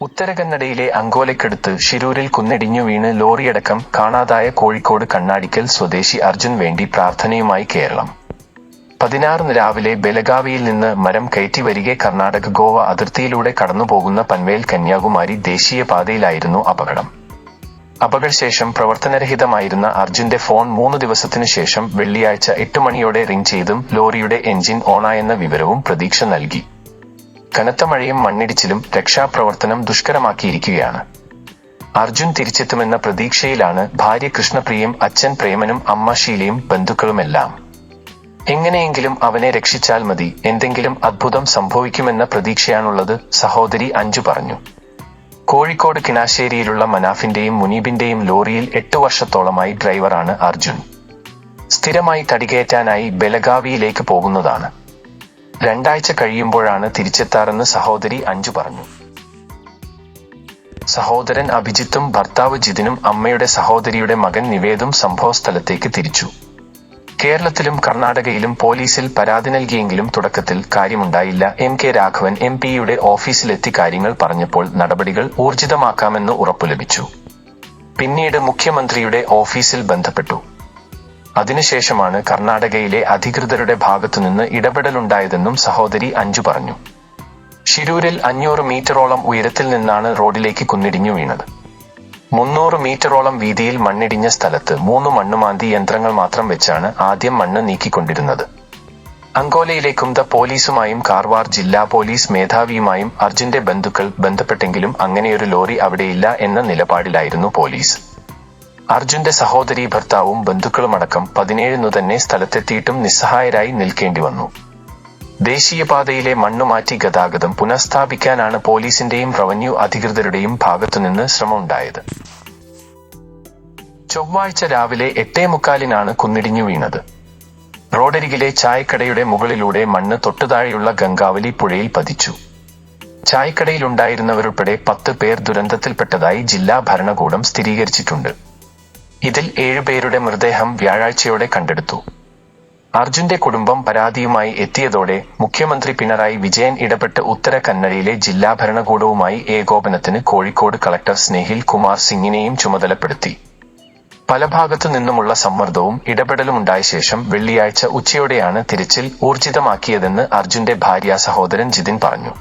ഉത്തരകന്നഡയിലെ അങ്കോലയ്ക്കടുത്ത് ശിരൂരിൽ കുന്നിടിഞ്ഞു വീണ് ലോറിയടക്കം കാണാതായ കോഴിക്കോട് കണ്ണാടിക്കൽ സ്വദേശി അർജുൻ വേണ്ടി പ്രാർത്ഥനയുമായി കേരളം. പതിനാറിന് രാവിലെ ബെലഗാവിയിൽ നിന്ന് മരം കയറ്റി വരികെ കർണാടക ഗോവ അതിർത്തിയിലൂടെ കടന്നുപോകുന്ന പൻവേൽ കന്യാകുമാരി ദേശീയപാതയിലായിരുന്നു അപകടം. അപകടശേഷം പ്രവർത്തനരഹിതമായിരുന്ന അർജുന്റെ ഫോൺ മൂന്ന് ദിവസത്തിനു ശേഷം വെള്ളിയാഴ്ച എട്ട് മണിയോടെ റിംഗ് ചെയ്തും ലോറിയുടെ എഞ്ചിൻ ഓണായെന്ന വിവരവും പ്രതീക്ഷ നൽകി. കനത്ത മഴയും മണ്ണിടിച്ചിലും രക്ഷാപ്രവർത്തനം ദുഷ്കരമാക്കിയിരിക്കുകയാണ്. അർജുൻ തിരിച്ചെത്തുമെന്ന പ്രതീക്ഷയിലാണ് ഭാര്യ കൃഷ്ണപ്രിയയും അച്ഛൻ പ്രേമനും അമ്മ ശീലയും ബന്ധുക്കളുമെല്ലാം. എങ്ങനെയെങ്കിലും അവനെ രക്ഷിച്ചാൽ മതി എന്തെങ്കിലും അത്ഭുതം സംഭവിക്കുമെന്ന പ്രതീക്ഷയാണുള്ളത് സഹോദരി അഞ്ജു പറഞ്ഞു. കോഴിക്കോട് കിനാശ്ശേരിയിലുള്ള മനാഫിന്റെയും മുനീബിന്റെയും ലോറിയിൽ എട്ട് വർഷത്തോളമായി ഡ്രൈവറാണ് അർജുൻ. സ്ഥിരമായി തടികയറ്റാനായി ബലഗാവിയിലേക്ക് പോകുന്നതാണ്. രണ്ടാഴ്ച കഴിയുമ്പോഴാണ് തിരിച്ചെത്താറെന്ന് സഹോദരി അഞ്ചു പറഞ്ഞു. സഹോദരൻ അഭിജിത്തും ഭർത്താവ് ജിതിനും അമ്മയുടെ സഹോദരിയുടെ മകൻ നിവേദും സംഭവസ്ഥലത്തേക്ക് തിരിച്ചു. കേരളത്തിലും കർണാടകയിലും പോലീസിൽ പരാതി നൽകിയെങ്കിലും തുടക്കത്തിൽ കാര്യമുണ്ടായില്ല. എം കെ രാഘവൻ എം പിയുടെ ഓഫീസിലെത്തി കാര്യങ്ങൾ പറഞ്ഞപ്പോൾ നടപടികൾ ഊർജിതമാക്കാമെന്ന് ഉറപ്പു ലഭിച്ചു. പിന്നീട് മുഖ്യമന്ത്രിയുടെ ഓഫീസിൽ ബന്ധപ്പെട്ടു. അതിനുശേഷമാണ് കർണാടകയിലെ അധികൃതരുടെ ഭാഗത്തുനിന്ന് ഇടപെടലുണ്ടായതെന്നും സഹോദരി അഞ്ചു പറഞ്ഞു. ഷിരൂരിൽ അഞ്ഞൂറ് മീറ്ററോളം ഉയരത്തിൽ നിന്നാണ് റോഡിലേക്ക് കുന്നിടിഞ്ഞു വീണത്. മുന്നൂറ് മീറ്ററോളം വീതിയിൽ മണ്ണിടിഞ്ഞ സ്ഥലത്ത് മൂന്ന് മണ്ണുമാന്തി യന്ത്രങ്ങൾ മാത്രം വെച്ചാണ് ആദ്യം മണ്ണ് നീക്കിക്കൊണ്ടിരുന്നത്. അങ്കോലയിലെ കുന്ത പോലീസുമായും കാർവാർ ജില്ലാ പോലീസ് മേധാവിയുമായും അർജുന്റെ ബന്ധുക്കൾ ബന്ധപ്പെട്ടെങ്കിലും അങ്ങനെയൊരു ലോറി അവിടെയില്ല എന്ന നിലപാടിലായിരുന്നു പോലീസ്. അർജുന്റെ സഹോദരി ഭർത്താവും ബന്ധുക്കളുമടക്കം പതിനേഴിനു തന്നെ സ്ഥലത്തെത്തിയിട്ടും നിസ്സഹായരായി നിൽക്കേണ്ടി വന്നു. ദേശീയപാതയിലെ മണ്ണുമാറ്റി ഗതാഗതം പുനഃസ്ഥാപിക്കാനാണ് പോലീസിന്റെയും റവന്യൂ അധികൃതരുടെയും ഭാഗത്തുനിന്ന് ശ്രമമുണ്ടായത്. ചൊവ്വാഴ്ച രാവിലെ എട്ടേ മുക്കാലിനാണ് കുന്നിടിഞ്ഞു വീണത്. റോഡരികിലെ ചായക്കടയുടെ മുകളിലൂടെ മണ്ണ് തൊട്ടുതാഴെയുള്ള ഗംഗാവലി പുഴയിൽ പതിച്ചു. ചായക്കടയിലുണ്ടായിരുന്നവരുൾപ്പെടെ പത്ത് പേർ ദുരന്തത്തിൽപ്പെട്ടതായി ജില്ലാ ഭരണകൂടം സ്ഥിരീകരിച്ചിട്ടുണ്ട്. ഇതിൽ ഏഴുപേരുടെ മൃതദേഹം വ്യാഴാഴ്ചയോടെ കണ്ടെടുത്തു. അർജുന്റെ കുടുംബം പരാതിയുമായി എത്തിയതോടെ മുഖ്യമന്ത്രി പിണറായി വിജയൻ ഇടപെട്ട് ഉത്തര കന്നഡയിലെ ജില്ലാ ഭരണകൂടവുമായി ഏകോപനത്തിന് കോഴിക്കോട് കളക്ടർ സ്നേഹിൽ കുമാർ സിംഗിനെയും ചുമതലപ്പെടുത്തി. പല ഭാഗത്തു നിന്നുമുള്ള സമ്മർദ്ദവും ഇടപെടലുമുണ്ടായ ശേഷം വെള്ളിയാഴ്ച ഉച്ചയോടെയാണ് തിരച്ചിൽ ഊർജിതമാക്കിയതെന്ന് അർജുന്റെ ഭാര്യ സഹോദരൻ ജിതിൻ പറഞ്ഞു.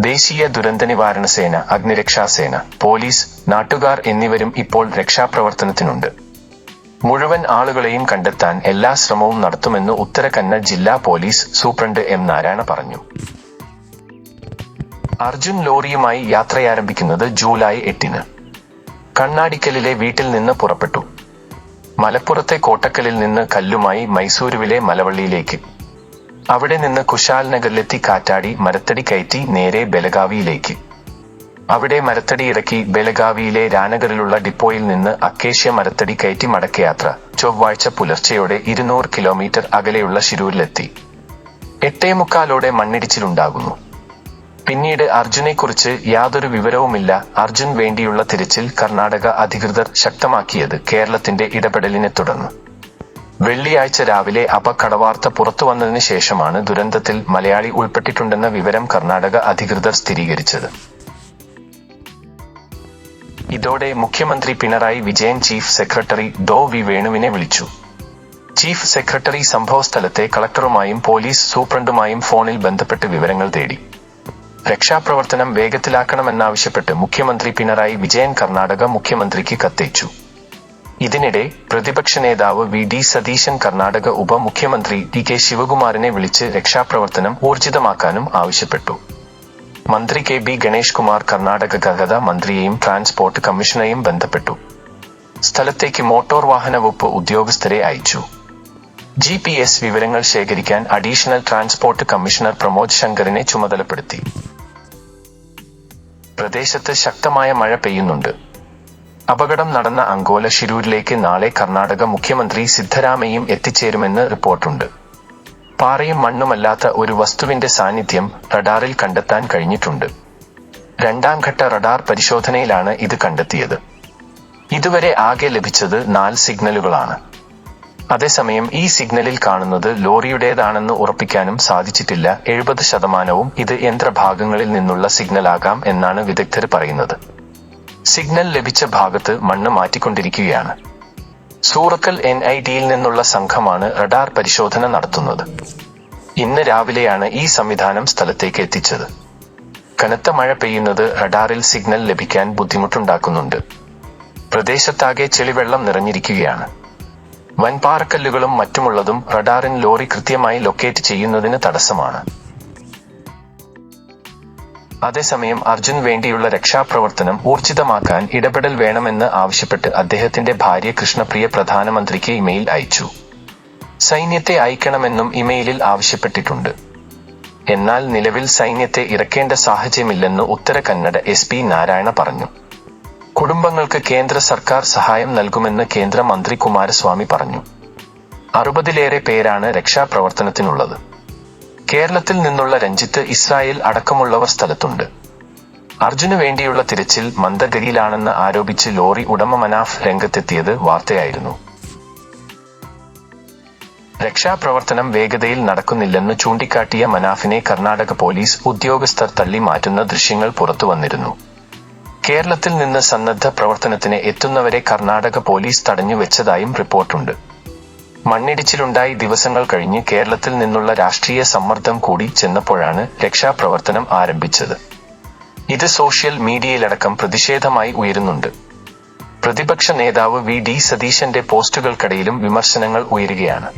ദേശീയ ദുരന്ത നിവാരണ സേന അഗ്നിരക്ഷാസേന പോലീസ് നാട്ടുകാർ എന്നിവരും ഇപ്പോൾ രക്ഷാപ്രവർത്തനത്തിനുണ്ട്. മുഴുവൻ ആളുകളെയും കണ്ടെത്താൻ എല്ലാ ശ്രമവും നടത്തുമെന്ന് ഉത്തര കന്നഡ ജില്ലാ പോലീസ് സൂപ്രണ്ട് എം നാരായണ പറഞ്ഞു. അർജുൻ ലോറിയുമായി യാത്രയാരംഭിക്കുന്നത് ജൂലൈ എട്ടിന്. കണ്ണാടിക്കലിലെ വീട്ടിൽ നിന്ന് പുറപ്പെട്ടു. മലപ്പുറത്തെ കോട്ടക്കലിൽ നിന്ന് കല്ലുമായി മൈസൂരുവിലെ മലവള്ളിയിലേക്ക്. അവിടെ നിന്ന് കുശാൽ നഗറിലെത്തി കാറ്റാടി മരത്തടി കയറ്റി നേരെ ബലഗാവിയിലേക്ക്. അവിടെ മരത്തടി ഇറക്കി ബലഗാവിയിലെ രാനഗറിലുള്ള ഡിപ്പോയിൽ നിന്ന് അക്കേഷ്യ മരത്തടി കയറ്റി മടക്കയാത്ര. ചൊവ്വാഴ്ച പുലർച്ചെയോടെ ഇരുന്നൂറ് കിലോമീറ്റർ അകലെയുള്ള ശിരൂരിലെത്തി. എട്ടേ മുക്കാലോടെ മണ്ണിടിച്ചിലുണ്ടാകുന്നു. പിന്നീട് അർജുനെക്കുറിച്ച് യാതൊരു വിവരവുമില്ല അർജുൻ വേണ്ടിയുള്ള തിരച്ചിൽ കർണാടക അധികൃതർ ശക്തമാക്കിയത് കേരളത്തിന്റെ ഇടപെടലിനെ തുടർന്ന്. വെള്ളിയാഴ്ച രാവിലെ അപകടവാർത്ത പുറത്തു പുറത്തുവന്നതിന് ശേഷമാണ് ദുരന്തത്തിൽ മലയാളി ഉൾപ്പെട്ടിട്ടുണ്ടെന്ന വിവരം കർണാടക അധികൃതർ സ്ഥിരീകരിച്ചത്. ഇതോടെ മുഖ്യമന്ത്രി Pinarayi Vijayan chief secretary Dr V വേണുവിനെ വിളിച്ചു. ചീഫ് സെക്രട്ടറി സംഭവസ്ഥലത്തെ കളക്ടറുമായും പോലീസ് സൂപ്രണ്ടുമായും ഫോണിൽ ബന്ധപ്പെട്ട് വിവരങ്ങൾ തേടി. രക്ഷാപ്രവർത്തനം വേഗത്തിലാക്കണമെന്നാവശ്യപ്പെട്ട് മുഖ്യമന്ത്രി പിണറായി വിജയൻ കർണാടക മുഖ്യമന്ത്രിക്ക് കത്തയച്ചു. ഇതിനിടെ പ്രതിപക്ഷ നേതാവ് വി. ഡി. സതീശൻ കർണാടക ഉപമുഖ്യമന്ത്രി ഡി കെ. ശിവകുമാറിനെ വിളിച്ച് രക്ഷാപ്രവർത്തനം ഊർജിതമാക്കാനും ആവശ്യപ്പെട്ടു. മന്ത്രി കെ. ബി. ഗണേഷ് കുമാർ കർണാടക ഗതാഗത മന്ത്രിയെയും ട്രാൻസ്പോർട്ട് കമ്മീഷണറെയും ബന്ധപ്പെട്ടു. സ്ഥലത്തേക്ക് മോട്ടോർ വാഹന വകുപ്പ് ഉദ്യോഗസ്ഥരെ അയച്ചു. ജി. പി. എസ്. വിവരങ്ങൾ ശേഖരിക്കാൻ അഡീഷണൽ ട്രാൻസ്പോർട്ട് കമ്മീഷണർ പ്രമോദ് ശങ്കറിനെ ചുമതലപ്പെടുത്തി. പ്രദേശത്ത് ശക്തമായ മഴ പെയ്യുന്നുണ്ട്. അപകടം നടന്ന അങ്കോല ശിരൂരിലേക്ക് നാളെ കർണാടക മുഖ്യമന്ത്രി സിദ്ധരാമയും എത്തിച്ചേരുമെന്ന് റിപ്പോർട്ടുണ്ട്. പാറയും മണ്ണുമല്ലാത്ത ഒരു വസ്തുവിന്റെ സാന്നിധ്യം റഡാറിൽ കണ്ടെത്താൻ കഴിഞ്ഞിട്ടുണ്ട്. രണ്ടാം ഘട്ട റഡാർ പരിശോധനയിലാണ് ഇത് കണ്ടെത്തിയത്. ഇതുവരെ ആകെ ലഭിച്ചത് നാല് സിഗ്നലുകളാണ്. അതേസമയം ഈ സിഗ്നലിൽ കാണുന്നത് ലോറിയുടേതാണെന്ന് ഉറപ്പിക്കാനും സാധിച്ചിട്ടില്ല. എഴുപത് ശതമാനവും ഇത് യന്ത്രഭാഗങ്ങളിൽ നിന്നുള്ള സിഗ്നലാകാം എന്നാണ് വിദഗ്ധർ പറയുന്നത്. സിഗ്നൽ ലഭിച്ച ഭാഗത്ത് മണ്ണ് മാറ്റിക്കൊണ്ടിരിക്കുകയാണ്. സൂറക്കൽ എൻ ഐ ഡിയിൽ നിന്നുള്ള സംഘമാണ് റഡാർ പരിശോധന നടത്തുന്നത്. ഇന്ന് രാവിലെയാണ് ഈ സംവിധാനം സ്ഥലത്തേക്ക് എത്തിച്ചത്. കനത്ത മഴ പെയ്യുന്നത് റഡാറിൽ സിഗ്നൽ ലഭിക്കാൻ ബുദ്ധിമുട്ടുണ്ടാക്കുന്നുണ്ട്. പ്രദേശത്താകെ ചെളിവെള്ളം നിറഞ്ഞിരിക്കുകയാണ്. വൻപാറക്കല്ലുകളും മറ്റുമുള്ളതും റഡാറിൻ ലോറി കൃത്യമായി ലൊക്കേറ്റ് ചെയ്യുന്നതിന് തടസ്സമാണ്. അതേസമയം അർജുൻ വേണ്ടിയുള്ള രക്ഷാപ്രവർത്തനം ഊർജിതമാക്കാൻ ഇടപെടൽ വേണമെന്ന് ആവശ്യപ്പെട്ട് അദ്ദേഹത്തിന്റെ ഭാര്യ കൃഷ്ണപ്രിയ പ്രധാനമന്ത്രിക്ക് ഇമെയിൽ അയച്ചു. സൈന്യത്തെ അയക്കണമെന്നും ഇമെയിലിൽ ആവശ്യപ്പെട്ടിട്ടുണ്ട്. എന്നാൽ നിലവിൽ സൈന്യത്തെ ഇറക്കേണ്ട സാഹചര്യമില്ലെന്ന് ഉത്തര കന്നഡ എസ് പി നാരായണ പറഞ്ഞു. കുടുംബങ്ങൾക്ക് കേന്ദ്ര സർക്കാർ സഹായം നൽകുമെന്ന് കേന്ദ്രമന്ത്രി കുമാരസ്വാമി പറഞ്ഞു. അറുപതിലേറെ പേരാണ് രക്ഷാപ്രവർത്തനത്തിനുള്ളത്. കേരളത്തിൽ നിന്നുള്ള രഞ്ജിത്ത് ഇസ്രായേൽ അടക്കമുള്ളവർ സ്ഥലത്തുണ്ട്. അർജുന് വേണ്ടിയുള്ള തിരച്ചിൽ മന്ദഗതിയിലാണെന്ന് ആരോപിച്ച് ലോറി ഉടമ മനാഫ് രംഗത്തെത്തിയത് വാർത്തയായിരുന്നു. രക്ഷാപ്രവർത്തനം വേഗതയിൽ നടക്കുന്നില്ലെന്ന് ചൂണ്ടിക്കാട്ടിയ മനാഫിനെ കർണാടക പോലീസ് ഉദ്യോഗസ്ഥർ തള്ളി മാറ്റുന്ന ദൃശ്യങ്ങൾ പുറത്തുവന്നിരുന്നു കേരളത്തിൽ നിന്ന് സന്നദ്ധ പ്രവർത്തനത്തിന് എത്തുന്നവരെ കർണാടക പോലീസ് തടഞ്ഞു വെച്ചതായും റിപ്പോർട്ടുണ്ട്. മണ്ണിടിച്ചിലുണ്ടായി ദിവസങ്ങൾ കഴിഞ്ഞ് കേരളത്തിൽ നിന്നുള്ള രാഷ്ട്രീയ സമ്മർദ്ദം കൂടി ചെന്നപ്പോഴാണ് രക്ഷാപ്രവർത്തനം ആരംഭിച്ചത്. ഇത് സോഷ്യൽ മീഡിയയിലടക്കം പ്രതിഷേധമായി ഉയരുന്നുണ്ട്. പ്രതിപക്ഷ നേതാവ് വി. ഡി. സതീശന്റെ പോസ്റ്റുകൾക്കിടയിലും വിമർശനങ്ങൾ ഉയരുകയാണ്.